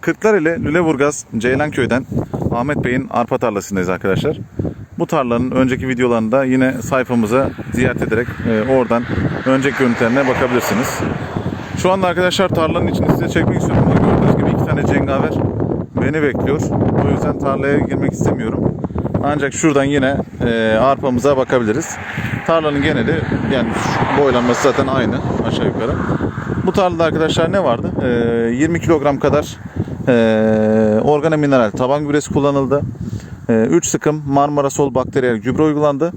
Kırklareli Lüleburgaz Ceylanköy'den Ahmet Bey'in arpa tarlasındayız arkadaşlar. Bu tarlanın önceki videolarında yine sayfamıza ziyaret ederek e, oradan önceki görüntülerine bakabilirsiniz. Şu anda arkadaşlar tarlanın içini size çekmek istiyorum gördüğünüz gibi iki tane cengaver beni bekliyor. O yüzden tarlaya girmek istemiyorum. Ancak şuradan yine e, arpamıza bakabiliriz. Tarlanın geneli yani boylanması zaten aynı aşağı yukarı. Bu tarlada arkadaşlar ne vardı? E, 20 kilogram kadar e, organa mineral taban gübresi kullanıldı. 3 sıkım Marmara Sol bakteriyel gübre uygulandı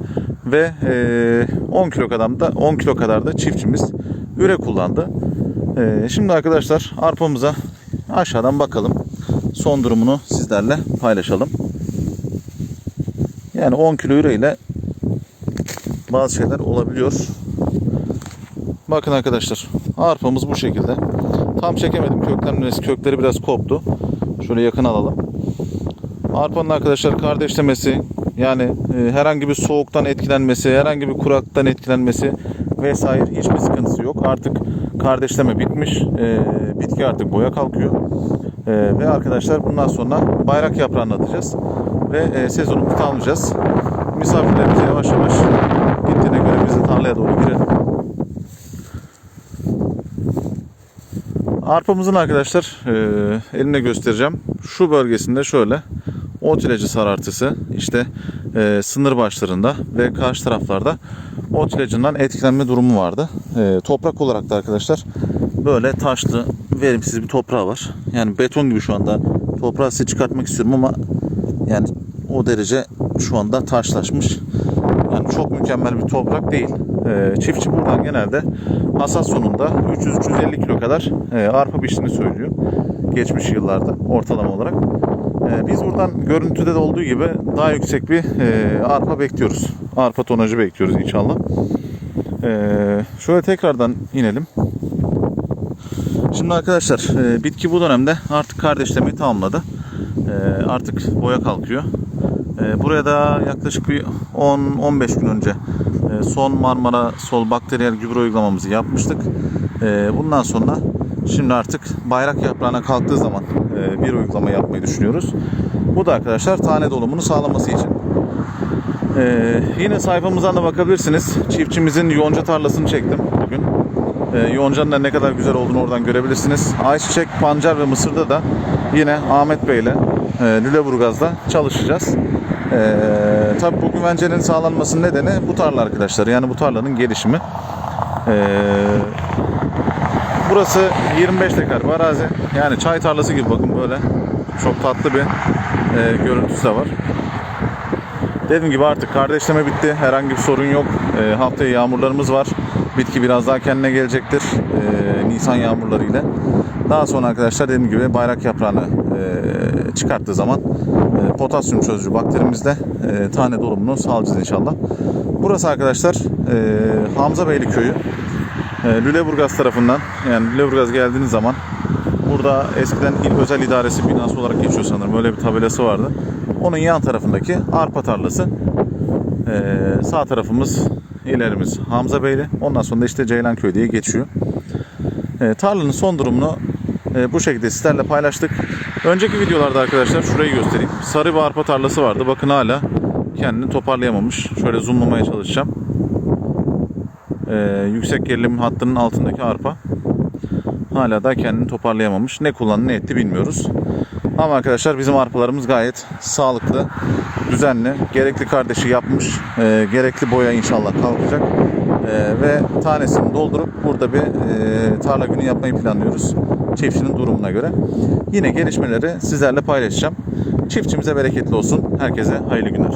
ve e, 10 kilo kadar da 10 kilo kadar da çiftçimiz üre kullandı. E, şimdi arkadaşlar arpamıza aşağıdan bakalım. Son durumunu sizlerle paylaşalım. Yani 10 kilo üre ile bazı şeyler olabiliyor. Bakın arkadaşlar arpamız bu şekilde. Tam çekemedim köklenmesi kökleri biraz koptu. Şöyle yakın alalım. Arpanın arkadaşlar kardeşlemesi yani e, herhangi bir soğuktan etkilenmesi, herhangi bir kuraktan etkilenmesi vesaire hiçbir sıkıntısı yok. Artık kardeşleme bitmiş. E, bitki artık boya kalkıyor. E, ve arkadaşlar bundan sonra bayrak yaprağını atacağız. Ve e, sezonumuzu tamamlayacağız. Misafirlerimize yavaş yavaş gittiğine göre biz de tarlaya doğru girelim. Arpamızın arkadaşlar e, eline göstereceğim. Şu bölgesinde şöyle ot ilacı sarartısı işte e, sınır başlarında ve karşı taraflarda ot ilacından etkilenme durumu vardı. E, toprak olarak da arkadaşlar böyle taşlı verimsiz bir toprağı var. Yani beton gibi şu anda toprağı size çıkartmak istiyorum ama yani o derece şu anda taşlaşmış. Yani çok mükemmel bir toprak değil. Ee, çiftçi buradan genelde hasat sonunda 300-350 kilo kadar e, arpa biçtiğini söylüyor. Geçmiş yıllarda ortalama olarak. Ee, biz buradan görüntüde de olduğu gibi daha yüksek bir e, arpa bekliyoruz. Arpa tonajı bekliyoruz inşallah. Ee, şöyle tekrardan inelim. Şimdi arkadaşlar e, bitki bu dönemde artık kardeşlemeyi tamamladı. E, artık boya kalkıyor. E, buraya da yaklaşık bir 10-15 gün önce e, son Marmara Sol bakteriyel gübre uygulamamızı yapmıştık. E, bundan sonra şimdi artık bayrak yaprağına kalktığı zaman e, bir uygulama yapmayı düşünüyoruz. Bu da arkadaşlar tane dolumunu sağlaması için. Ee, yine sayfamızdan da bakabilirsiniz. Çiftçimizin yonca tarlasını çektim bugün. Ee, yoncanın da ne kadar güzel olduğunu oradan görebilirsiniz. Ayçiçek, pancar ve mısırda da yine Ahmet Bey ile e, Lüleburgaz'da çalışacağız. Ee, tabii bu güvencenin sağlanmasının nedeni bu tarla arkadaşlar. Yani bu tarlanın gelişimi. Ee, burası 25 dekar bir arazi. Yani çay tarlası gibi bakın böyle. Çok tatlı bir e, görüntüsü de var. Dediğim gibi artık kardeşleme bitti. Herhangi bir sorun yok. E, haftaya yağmurlarımız var. Bitki biraz daha kendine gelecektir. E, Nisan yağmurlarıyla. Daha sonra arkadaşlar dediğim gibi bayrak yaprağını e, çıkarttığı zaman e, potasyum çözücü bakterimizle e, tane dolumunu sağlayacağız inşallah. Burası arkadaşlar e, Hamza Beyli köyü. E, Lüleburgaz tarafından yani Lüleburgaz geldiğiniz zaman Burada eskiden İl Özel İdaresi binası olarak geçiyor sanırım. Öyle bir tabelası vardı. Onun yan tarafındaki arpa tarlası. Ee, sağ tarafımız, ilerimiz Hamza Beyli. Ondan sonra da işte Ceylanköy diye geçiyor. Ee, tarlanın son durumunu e, bu şekilde sizlerle paylaştık. Önceki videolarda arkadaşlar şurayı göstereyim. Sarı bir arpa tarlası vardı. Bakın hala kendini toparlayamamış. Şöyle zoomlamaya çalışacağım. Ee, yüksek gerilim hattının altındaki arpa hala da kendini toparlayamamış. Ne kullandı ne etti bilmiyoruz. Ama arkadaşlar bizim arpalarımız gayet sağlıklı, düzenli. Gerekli kardeşi yapmış. E, gerekli boya inşallah kalkacak. E, ve tanesini doldurup burada bir e, tarla günü yapmayı planlıyoruz. Çiftçinin durumuna göre. Yine gelişmeleri sizlerle paylaşacağım. Çiftçimize bereketli olsun. Herkese hayırlı günler.